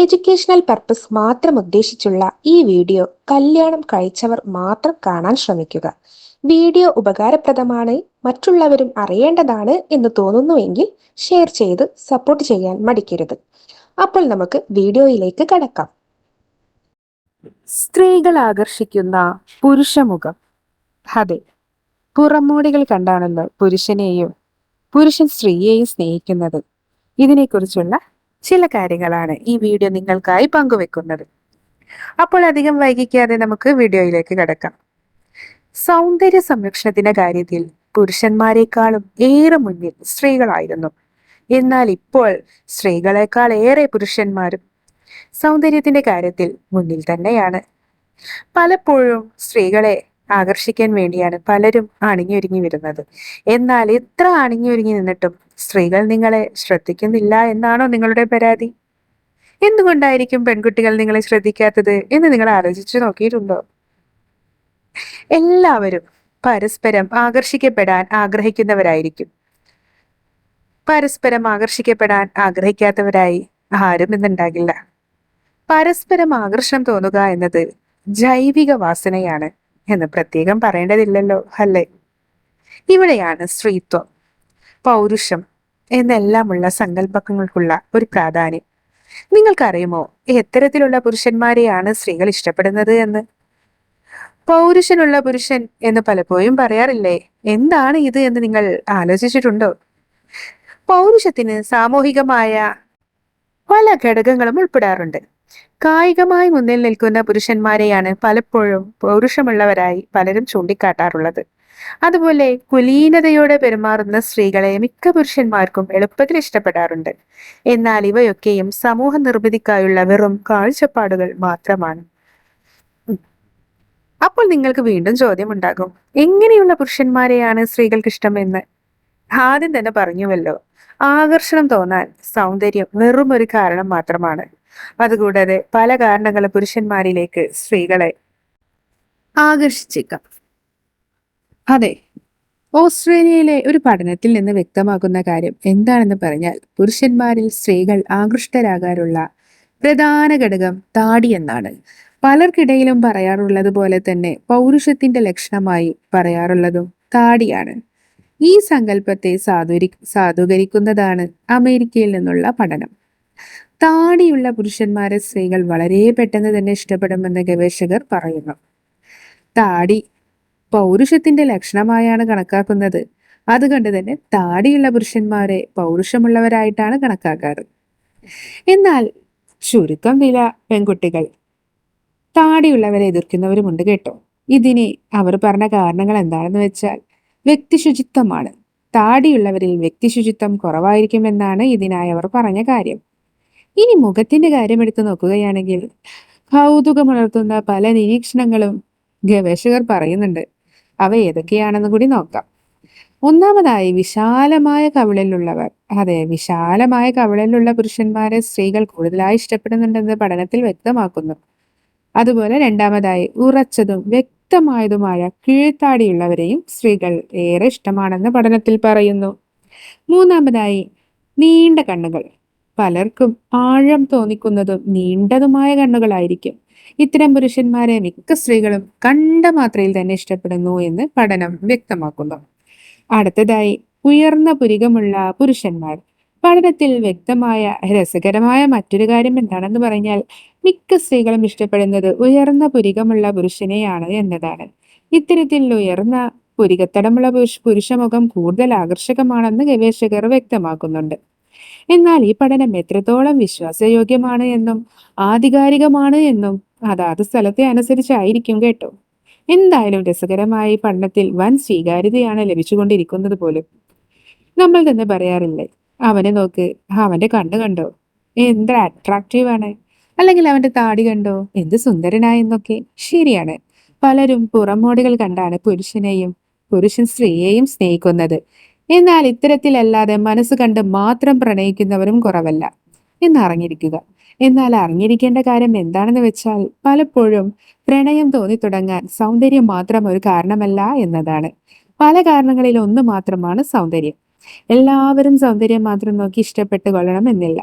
Educational purpose മാത്രം ഉദ്ദേശിച്ചുള്ള ഈ video കല്യാണം കഴിച്ചവർ മാത്രം കാണാൻ ശ്രമിക്കുക. വീഡിയോ ഉപകാരപ്രദമാണ് മറ്റുള്ളവരും അറിയേണ്ടതാണ് എന്ന് തോന്നുന്നുവെങ്കിൽ ഷെയർ ചെയ്ത് സപ്പോർട്ട് ചെയ്യാൻ മടിക്കരുത്. അപ്പോൾ നമുക്ക് വീഡിയോയിലേക്ക് കടക്കാം. സ്ത്രീകൾ ആകർഷിക്കുന്ന പുരുഷമുഖം. അതെ പുറമോടികൾ കണ്ടാണല്ലോ പുരുഷനെയും പുരുഷൻ സ്ത്രീയെയും സ്നേഹിക്കുന്നത്. ഇതിനെക്കുറിച്ചുള്ള ചില കാര്യങ്ങളാണ് ഈ വീഡിയോ നിങ്ങൾക്കായി പങ്കുവെക്കുന്നത്. അപ്പോൾ അധികം വൈകിക്കാതെ നമുക്ക് വീഡിയോയിലേക്ക് കടക്കാം. സൗന്ദര്യ സംരക്ഷണത്തിന്റെ കാര്യത്തിൽ പുരുഷന്മാരെക്കാളും ഏറെ മുന്നിൽ സ്ത്രീകളായിരുന്നു. എന്നാൽ ഇപ്പോൾ സ്ത്രീകളെക്കാൾ ഏറെ പുരുഷന്മാരും സൗന്ദര്യത്തിന്റെ കാര്യത്തിൽ മുന്നിൽ തന്നെയാണ്. പലപ്പോഴും സ്ത്രീകളെ ആകർഷിക്കാൻ വേണ്ടിയാണ് പലരും അണിഞ്ഞൊരുങ്ങി വരുന്നത്. എന്നാൽ എത്ര അണിഞ്ഞൊരുങ്ങി നിന്നിട്ടും സ്ത്രീകൾ നിങ്ങളെ ശ്രദ്ധിക്കുന്നില്ല എന്നാണോ നിങ്ങളുടെ പരാതി? എന്തുകൊണ്ടായിരിക്കും പെൺകുട്ടികൾ നിങ്ങളെ ശ്രദ്ധിക്കാത്തത് എന്ന് നിങ്ങൾ ആലോചിച്ചു നോക്കിയിട്ടുണ്ടോ? എല്ലാവരും പരസ്പരം ആകർഷിക്കപ്പെടാൻ ആഗ്രഹിക്കുന്നവരായിരിക്കും. പരസ്പരം ആകർഷിക്കപ്പെടാൻ ആഗ്രഹിക്കാത്തവരായി ആരും ഇന്നുണ്ടാകില്ല. പരസ്പരം ആകർഷണം തോന്നുക എന്നത് ജൈവിക വാസനയാണ്. എന്ന് പ്രത്യേകം പറയേണ്ടതില്ലല്ലോ അല്ലേ? ഇവിടെയാണ് സ്ത്രീത്വം പൗരുഷം എന്നെല്ലാമുള്ള സങ്കല്പങ്ങൾക്കുള്ള ഒരു പ്രാധാന്യം. നിങ്ങൾക്കറിയുമോ എത്തരത്തിലുള്ള പുരുഷന്മാരെയാണ് സ്ത്രീകൾ ഇഷ്ടപ്പെടുന്നത് എന്ന്? പൗരുഷനുള്ള പുരുഷൻ എന്ന് പലപ്പോഴും പറയാറില്ലേ എന്താണ് ഇത് എന്ന് നിങ്ങൾ ആലോചിച്ചിട്ടുണ്ടോ? പൗരുഷത്തിന് സാമൂഹികമായ പല ഘടകങ്ങളും ഉൾപ്പെടാറുണ്ട്. കായികമായി മുന്നിൽ നിൽക്കുന്ന പുരുഷന്മാരെയാണ് പലപ്പോഴും പൗരുഷമുള്ളവരായി പലരും ചൂണ്ടിക്കാട്ടാറുള്ളത്. അതുപോലെ കുലീനതയോടെ പെരുമാറുന്ന സ്ത്രീകളെ മിക്ക പുരുഷന്മാർക്കും എളുപ്പത്തിൽ ഇഷ്ടപ്പെടാറുണ്ട്. എന്നാൽ ഇവയൊക്കെയും സമൂഹ നിർമ്മിതിക്കായുള്ള വെറും കാഴ്ചപ്പാടുകൾ മാത്രമാണ്. അപ്പോൾ നിങ്ങൾക്ക് വീണ്ടും ചോദ്യം ഉണ്ടാകും എങ്ങനെയുള്ള പുരുഷന്മാരെയാണ് സ്ത്രീകൾക്ക് ഇഷ്ടമെന്ന്? ആദ്യം തന്നെ പറഞ്ഞുവല്ലോ ആകർഷണം തോന്നാൻ സൗന്ദര്യം വെറും ഒരു കാരണം മാത്രമാണ്. അതുകൂടാതെ പല കാരണങ്ങളും പുരുഷന്മാരിലേക്ക് സ്ത്രീകളെ ആകർഷിച്ചേക്കാം. അതെ ഓസ്ട്രേലിയയിലെ ഒരു പഠനത്തിൽ നിന്ന് വ്യക്തമാകുന്ന കാര്യം എന്താണെന്ന് പറഞ്ഞാൽ പുരുഷന്മാരിൽ സ്ത്രീകൾ ആകൃഷ്ടരാകാനുള്ള പ്രധാന ഘടകം താടി എന്നാണ്. പലർക്കിടയിലും പറയാറുള്ളത് പോലെ തന്നെ പൗരുഷത്തിന്റെ ലക്ഷണമായി പറയാറുള്ളതും താടിയാണ്. ഈ സങ്കല്പത്തെ സാധൂരി സാധൂകരിക്കുന്നതാണ് അമേരിക്കയിൽ നിന്നുള്ള പഠനം. താടിയുള്ള പുരുഷന്മാരെ സ്ത്രീകൾ വളരെ പെട്ടെന്ന് തന്നെ ഇഷ്ടപ്പെടുമെന്ന് ഗവേഷകർ പറയുന്നു. താടി പൗരുഷത്തിന്റെ ലക്ഷണമായാണ് കണക്കാക്കുന്നത്. അതുകൊണ്ട് തന്നെ താടിയുള്ള പുരുഷന്മാരെ പൗരുഷമുള്ളവരായിട്ടാണ് കണക്കാക്കാറ്. എന്നാൽ ചുരുക്കം വില പെൺകുട്ടികൾ താടിയുള്ളവരെ എതിർക്കുന്നവരുമുണ്ട് കേട്ടോ. ഇതിന് അവർ പറഞ്ഞ കാരണങ്ങൾ എന്താണെന്ന് വെച്ചാൽ വ്യക്തിശുചിത്വമാണ് താടിയുള്ളവരിൽ വ്യക്തിശുചിത്വം കുറവായിരിക്കുമെന്നാണ് ഇതിനായി അവർ പറഞ്ഞ കാര്യം. ഇനി മുഖത്തിന്റെ കാര്യം എടുത്തു നോക്കുകയാണെങ്കിൽ കൗതുകമുണർത്തുന്ന പല നിരീക്ഷണങ്ങളും ഗവേഷകർ പറയുന്നുണ്ട്. അവ ഏതൊക്കെയാണെന്ന് കൂടി നോക്കാം. ഒന്നാമതായി വിശാലമായ കവിളിലുള്ളവർ. അതെ വിശാലമായ കവിളിലുള്ള പുരുഷന്മാരെ സ്ത്രീകൾ കൂടുതലായി ഇഷ്ടപ്പെടുന്നുണ്ടെന്ന് പഠനത്തിൽ വ്യക്തമാക്കുന്നു. അതുപോലെ രണ്ടാമതായി ഉറച്ചതും വ്യക്തമായതുമായ കീഴ്ത്താടിയുള്ളവരെയും സ്ത്രീകൾ ഏറെ ഇഷ്ടമാണെന്ന് പഠനത്തിൽ പറയുന്നു. മൂന്നാമതായി നീണ്ട കണ്ണുകൾ. പലർക്കും ആഴം തോന്നിക്കുന്നതും നീണ്ടതുമായ കണ്ണുകളായിരിക്കും. ഇത്തരം പുരുഷന്മാരെ മിക്ക സ്ത്രീകളും കണ്ട മാത്രയിൽ തന്നെ ഇഷ്ടപ്പെടുന്നു എന്ന് പഠനം വ്യക്തമാക്കുന്നു. അടുത്തതായി ഉയർന്ന പുരികമുള്ള പുരുഷന്മാർ. പഠനത്തിൽ വ്യക്തമായ രസകരമായ മറ്റൊരു കാര്യം എന്താണെന്ന് പറഞ്ഞാൽ മിക്ക സ്ത്രീകളും ഇഷ്ടപ്പെടുന്നത് ഉയർന്ന പുരികമുള്ള പുരുഷനെയാണ് എന്നതാണ്. ഇത്തരത്തിൽ ഉയർന്ന പുരികത്തടമുള്ള പുരുഷ പുരുഷമുഖം കൂടുതൽ ആകർഷകമാണെന്ന് ഗവേഷകർ വ്യക്തമാക്കുന്നുണ്ട്. എന്നാൽ ഈ പഠനം എത്രത്തോളം വിശ്വാസയോഗ്യമാണ് എന്നും ആധികാരികമാണ് എന്നും അതാത് സ്ഥലത്തെ അനുസരിച്ചായിരിക്കും കേട്ടോ. എന്തായാലും രസകരമായ ഈ പഠനത്തിൽ വൻ സ്വീകാര്യതയാണ് ലഭിച്ചുകൊണ്ടിരിക്കുന്നത് പോലും. നമ്മൾ തന്നെ പറയാറില്ലേ അവനെ നോക്ക് അവന്റെ കണ്ണ് കണ്ടോ എന്ത് അട്രാക്റ്റീവ് ആണ്. അല്ലെങ്കിൽ അവന്റെ താടി കണ്ടോ എന്ത് സുന്ദരനായെന്നൊക്കെ ശരിയാണ്. പലരും പുറമോടികൾ കണ്ടാണ് പുരുഷനെയും പുരുഷൻ സ്ത്രീയെയും സ്നേഹിക്കുന്നത്. എന്നാൽ ഇത്തരത്തിലല്ലാതെ മനസ്സ് കണ്ട് മാത്രം പ്രണയിക്കുന്നവരും കുറവല്ല. എന്നറിഞ്ഞിരിക്കുക എന്നാൽ അറിഞ്ഞിരിക്കേണ്ട കാര്യം എന്താണെന്ന് വെച്ചാൽ പലപ്പോഴും പ്രണയം തോന്നി തുടങ്ങാൻ സൗന്ദര്യം മാത്രം ഒരു കാരണമല്ല എന്നതാണ്. പല കാരണങ്ങളിൽ ഒന്ന് മാത്രമാണ് സൗന്ദര്യം. എല്ലാവരും സൗന്ദര്യം മാത്രം നോക്കി ഇഷ്ടപ്പെട്ട് കൊള്ളണം എന്നില്ല.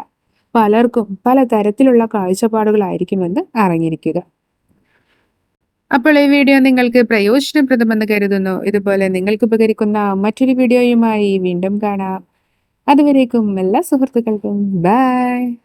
പലർക്കും പല തരത്തിലുള്ള കാഴ്ചപ്പാടുകളായിരിക്കുമെന്ന് അറിഞ്ഞിരിക്കുക. അപ്പോൾ ഈ വീഡിയോ നിങ്ങൾക്ക് പ്രയോജനപ്രദമെന്ന് കരുതുന്നു. ഇതുപോലെ നിങ്ങൾക്ക് ഉപകരിക്കുന്ന മറ്റൊരു വീഡിയോയുമായി വീണ്ടും കാണാം. അതുവരേക്കും എല്ലാ സുഹൃത്തുക്കൾക്കും ബൈ